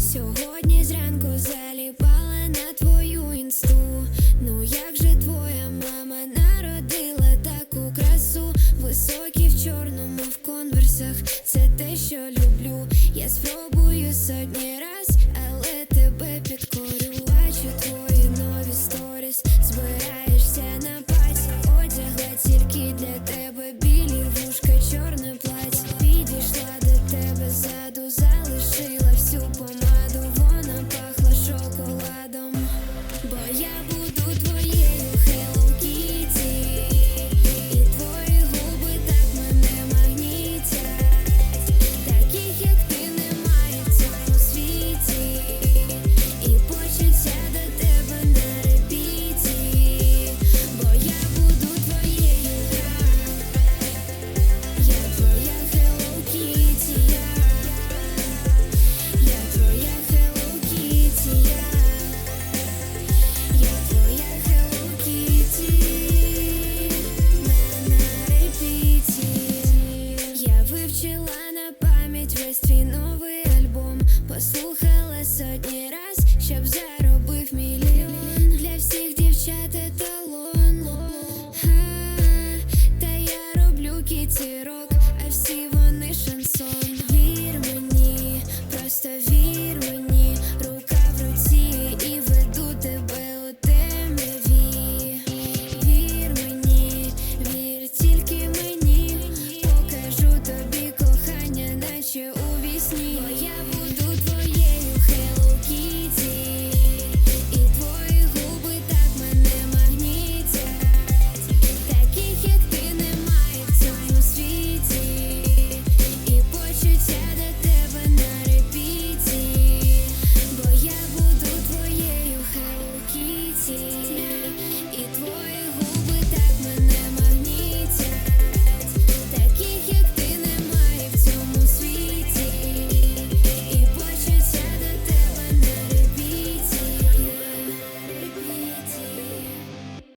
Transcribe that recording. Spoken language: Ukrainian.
Сьогодні зранку заліпала на твою інсту. Ну як же твоя мама народила таку красу? Високі в чорному в конверсах, це те, що люблю. Я спробую сотні. Свій новий альбом послухала сьогодні.